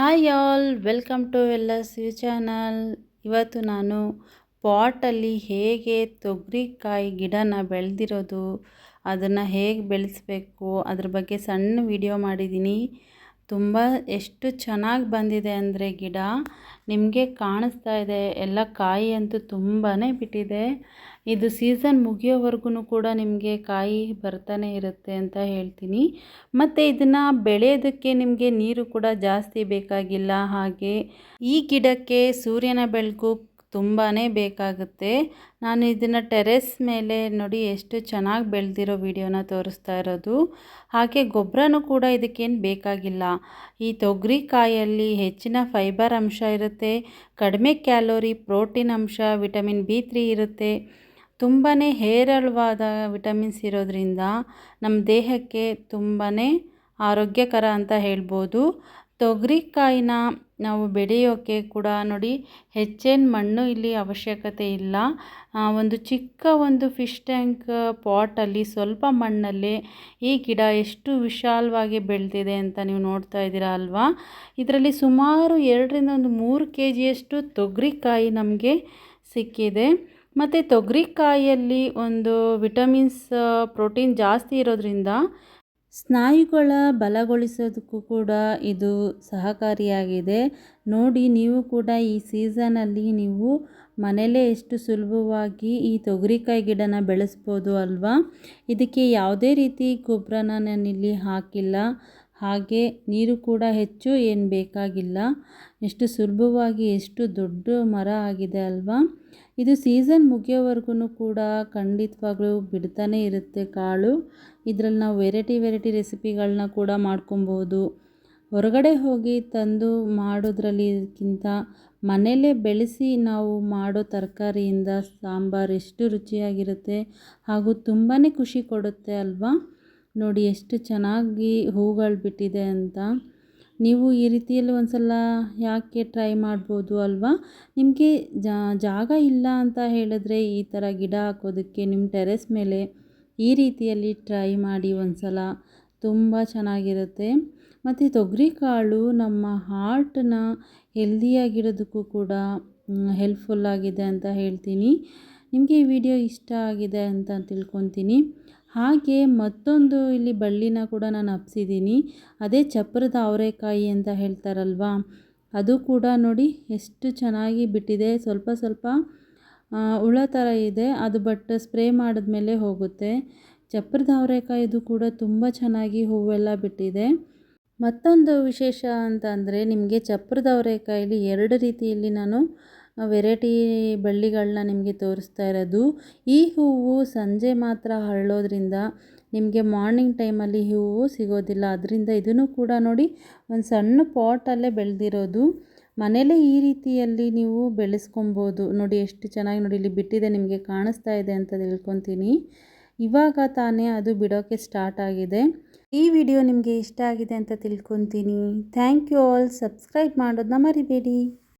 Hi all welcome to ಎಲ್ಲ ಸಿ channel ಇವತ್ತು ನಾನು ಪಾಟಲ್ಲಿ ಹೇಗೆ ತೊಗರಿಕಾಯಿ ಗಿಡನ ಬೆಳೆದಿರೋದು, ಅದನ್ನು ಹೇಗೆ ಬೆಳೆಸಬೇಕು, ಅದ್ರ ಬಗ್ಗೆ ಸಣ್ಣ ವಿಡಿಯೋ ಮಾಡಿದ್ದೀನಿ. ತುಂಬ ಎಷ್ಟು ಚೆನ್ನಾಗಿ ಬಂದಿದೆ ಅಂದರೆ ಗಿಡ ನಿಮಗೆ ಕಾಣಿಸ್ತಾ ಇದೆ. ಎಲ್ಲ ಕಾಯಿ ಅಂತೂ ತುಂಬಾ ಬಿಟ್ಟಿದೆ. ಇದು ಸೀಸನ್ ಮುಗಿಯೋವರೆಗೂ ಕೂಡ ನಿಮಗೆ ಕಾಯಿ ಬರ್ತಾನೆ ಇರುತ್ತೆ ಅಂತ ಹೇಳ್ತೀನಿ. ಮತ್ತು ಇದನ್ನು ಬೆಳೆಯೋದಕ್ಕೆ ನಿಮಗೆ ನೀರು ಕೂಡ ಜಾಸ್ತಿ ಬೇಕಾಗಿಲ್ಲ. ಹಾಗೆ ಈ ಗಿಡಕ್ಕೆ ಸೂರ್ಯನ ಬೆಳಕು ತುಂಬಾ ಬೇಕಾಗುತ್ತೆ. ನಾನು ಇದನ್ನು ಟೆರೆಸ್ ಮೇಲೆ ನೋಡಿ ಎಷ್ಟು ಚೆನ್ನಾಗಿ ಬೆಳೆದಿರೋ ವಿಡಿಯೋನ ತೋರಿಸ್ತಾ ಇರೋದು. ಹಾಗೆ ಗೊಬ್ಬರನೂ ಕೂಡ ಇದಕ್ಕೇನು ಬೇಕಾಗಿಲ್ಲ. ಈ ತೊಗರಿಕಾಯಲ್ಲಿ ಹೆಚ್ಚಿನ ಫೈಬರ್ ಅಂಶ ಇರುತ್ತೆ, ಕಡಿಮೆ ಕ್ಯಾಲೋರಿ ಪ್ರೋಟೀನ್ ಅಂಶ, ವಿಟಮಿನ್ ಬಿ ತ್ರೀ ಇರುತ್ತೆ. ತುಂಬಾ ಹೇರಳವಾದ ವಿಟಮಿನ್ಸ್ ಇರೋದ್ರಿಂದ ನಮ್ಮ ದೇಹಕ್ಕೆ ತುಂಬಾ ಆರೋಗ್ಯಕರ ಅಂತ ಹೇಳ್ಬೋದು. ತೊಗರಿಕಾಯಿನ ನಾವು ಬೆಳೆಯೋಕ್ಕೆ ಕೂಡ ನೋಡಿ, ಹೆಚ್ಚೇನು ಮಣ್ಣು ಇಲ್ಲಿ ಅವಶ್ಯಕತೆ ಇಲ್ಲ. ಒಂದು ಚಿಕ್ಕ ಒಂದು ಫಿಶ್ ಟ್ಯಾಂಕ್ ಪಾಟಲ್ಲಿ ಸ್ವಲ್ಪ ಮಣ್ಣಲ್ಲಿ ಈ ಗಿಡ ಎಷ್ಟು ವಿಶಾಲವಾಗಿ ಬೆಳೆದಿದೆ ಅಂತ ನೀವು ನೋಡ್ತಾ ಇದ್ದೀರಾ ಅಲ್ವಾ? ಇದರಲ್ಲಿ ಸುಮಾರು ಎರಡರಿಂದ ಒಂದು ಮೂರು ಕೆ ಜಿಯಷ್ಟು ತೊಗರಿಕಾಯಿ ನಮಗೆ ಸಿಕ್ಕಿದೆ. ಮತ್ತು ತೊಗರಿಕಾಯಿಯಲ್ಲಿ ಒಂದು ವಿಟಮಿನ್ಸ್, ಪ್ರೋಟೀನ್ ಜಾಸ್ತಿ ಇರೋದ್ರಿಂದ ಸ್ನಾಯುಗಳ ಬಲಗೊಳಿಸೋದಕ್ಕೂ ಕೂಡ ಇದು ಸಹಕಾರಿಯಾಗಿದೆ. ನೋಡಿ, ನೀವು ಕೂಡ ಈ ಸೀಸನಲ್ಲಿ ನೀವು ಮನೆಯಲ್ಲೇ ಎಷ್ಟು ಸುಲಭವಾಗಿ ಈ ತೊಗರಿಕಾಯಿ ಗಿಡನ ಬೆಳೆಸ್ಬೋದು ಅಲ್ವಾ? ಇದಕ್ಕೆ ಯಾವುದೇ ರೀತಿ ಗೊಬ್ಬರನ ನಾನಿಲ್ಲಿ ಹಾಕಿಲ್ಲ. ಹಾಗೆ ನೀರು ಕೂಡ ಹೆಚ್ಚು, ಏನು ಬೇಕಾಗಿಲ್ಲ. ಎಷ್ಟು ಸುಲಭವಾಗಿ ಎಷ್ಟು ದೊಡ್ಡ ಮರ ಆಗಿದೆ ಅಲ್ವಾ. ಇದು ಸೀಸನ್ ಮುಗಿಯೋವರೆಗೂ ಕೂಡ ಖಂಡಿತವಾಗ್ಲೂ ಬಿಡ್ತಾನೆ ಇರುತ್ತೆ ಕಾಳು. ಇದರಲ್ಲಿ ನಾವು ವೆರೈಟಿ ವೆರೈಟಿ ರೆಸಿಪಿಗಳನ್ನ ಕೂಡ ಮಾಡ್ಕೊಬೋದು. ಹೊರಗಡೆ ಹೋಗಿ ತಂದು ಮಾಡೋದ್ರಲ್ಲಿಕ್ಕಿಂತ ಮನೆಯಲ್ಲೇ ಬೆಳೆಸಿ ನಾವು ಮಾಡೋ ತರಕಾರಿಯಿಂದ ಸಾಂಬಾರು ಎಷ್ಟು ರುಚಿಯಾಗಿರುತ್ತೆ ಹಾಗೂ ತುಂಬಾ ಖುಷಿ ಕೊಡುತ್ತೆ ಅಲ್ವಾ. ನೋಡಿ ಎಷ್ಟು ಚೆನ್ನಾಗಿ ಹೂಗಳು ಬಿಟ್ಟಿದೆ ಅಂತ. ನೀವು ಈ ರೀತಿಯಲ್ಲಿ ಒಂದು ಸಲ ಯಾಕೆ ಟ್ರೈ ಮಾಡ್ಬೋದು ಅಲ್ವಾ? ನಿಮಗೆ ಜಾಗ ಇಲ್ಲ ಅಂತ ಹೇಳಿದ್ರೆ ಈ ಥರ ಗಿಡ ಹಾಕೋದಕ್ಕೆ ನಿಮ್ಮ ಟೆರೆಸ್ ಮೇಲೆ ಈ ರೀತಿಯಲ್ಲಿ ಟ್ರೈ ಮಾಡಿ ಒಂದು ಸಲ ತುಂಬ ಚೆನ್ನಾಗಿರುತ್ತೆ. ಮತ್ತು ತೊಗರಿಕಾಳು ನಮ್ಮ ಹಾರ್ಟನ್ನ ಹೆಲ್ದಿಯಾಗಿಡೋದಕ್ಕೂ ಕೂಡ ಹೆಲ್ಪ್ಫುಲ್ ಆಗಿದೆ ಅಂತ ಹೇಳ್ತೀನಿ. ನಿಮಗೆ ಈ ವಿಡಿಯೋ ಇಷ್ಟ ಆಗಿದೆ ಅಂತ ತಿಳ್ಕೊತೀನಿ. ಹಾಗೆ ಮತ್ತೊಂದು ಇಲ್ಲಿ ಬಳ್ಳಿನ ಕೂಡ ನಾನು ಹಬ್ಸಿದ್ದೀನಿ ಅದೇ ಚಪ್ಪರದ ಅವರೆಕಾಯಿ ಅಂತ ಹೇಳ್ತಾರಲ್ವಾ? ಅದು ಕೂಡ ನೋಡಿ ಎಷ್ಟು ಚೆನ್ನಾಗಿ ಬಿಟ್ಟಿದೆ. ಸ್ವಲ್ಪ ಸ್ವಲ್ಪ ಹುಳ ಥರ ಇದೆ. ಅದು ಬಟ್ ಸ್ಪ್ರೇ ಮಾಡಿದ್ಮೇಲೆ ಹೋಗುತ್ತೆ. ಚಪ್ಪರದ ಅವರೆಕಾಯಿದು ಕೂಡ ತುಂಬ ಚೆನ್ನಾಗಿ ಹೂವೆಲ್ಲ ಬಿಟ್ಟಿದೆ. ಮತ್ತೊಂದು ವಿಶೇಷ ಅಂತ ಅಂದರೆ ನಿಮಗೆ ಚಪ್ಪರದ ಅವರೆಕಾಯಲ್ಲಿ ಎರಡು ರೀತಿಯಲ್ಲಿ ನಾನು ವೆರೈಟಿ ಬಳ್ಳಿಗಳನ್ನ ನಿಮಗೆ ತೋರಿಸ್ತಾ ಇರೋದು. ಈ ಹೂವು ಸಂಜೆ ಮಾತ್ರ ಹರಳೋದ್ರಿಂದ ನಿಮಗೆ ಮಾರ್ನಿಂಗ್ ಟೈಮಲ್ಲಿ ಹೂವು ಸಿಗೋದಿಲ್ಲ. ಅದರಿಂದ ಇದನ್ನು ಕೂಡ ನೋಡಿ ಒಂದು ಸಣ್ಣ ಪಾಟಲ್ಲೇ ಬೆಳೆದಿರೋದು. ಮನೇಲೇ ಈ ರೀತಿಯಲ್ಲಿ ನೀವು ಬೆಳೆಸ್ಕೊಬೋದು. ನೋಡಿ ಎಷ್ಟು ಚೆನ್ನಾಗಿ ನೋಡಿ ಇಲ್ಲಿ ಬಿಟ್ಟಿದೆ ನಿಮಗೆ ಕಾಣಿಸ್ತಾ ಇದೆ ಅಂತ ತಿಳ್ಕೊತೀನಿ ಇವಾಗ ತಾನೇ ಅದು ಬಿಡೋಕ್ಕೆ ಸ್ಟಾರ್ಟ್ ಆಗಿದೆ. ಈ ವಿಡಿಯೋ ನಿಮಗೆ ಇಷ್ಟ ಆಗಿದೆ ಅಂತ ತಿಳ್ಕೊತೀನಿ. Thank you all. ಸಬ್ಸ್ಕ್ರೈಬ್ ಮಾಡೋದನ್ನ ಮರಿಬೇಡಿ.